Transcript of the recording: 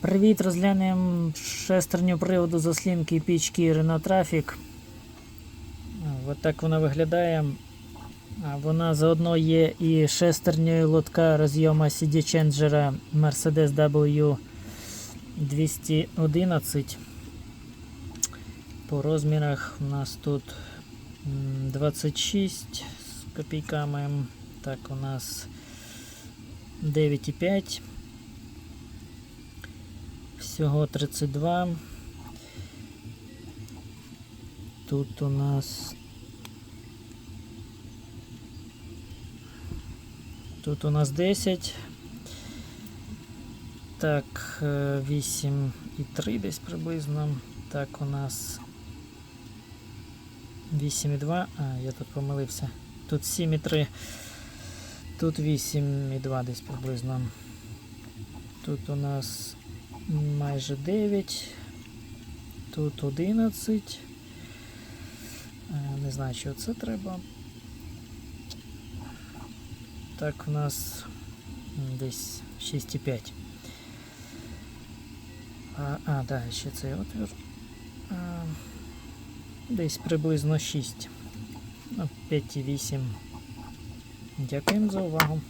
Привіт, розглянемо шестерню приводу заслінки пічки Renault Traffic. От так вона виглядає. Вона заодно є і шестернею лотка розйома CD Changer Mercedes W211. По розмірах у нас тут 26 з копійками. Так, у нас 9,5. Всього 32. Тут у нас. Тут у нас 10. Так, 8 і 3 десь приблизно. Так, у нас 8,2. А, я тут помилився. Тут 7,3. Тут 8,2 десь приблизно. Тут у нас майже 9. Тут 11. Е, Не знаю, що це треба. Так, у нас десь 6,5. А, а, да, ще цей отвір. А, десь приблизно 6. Ну, 5,8. Дякуємо за увагу.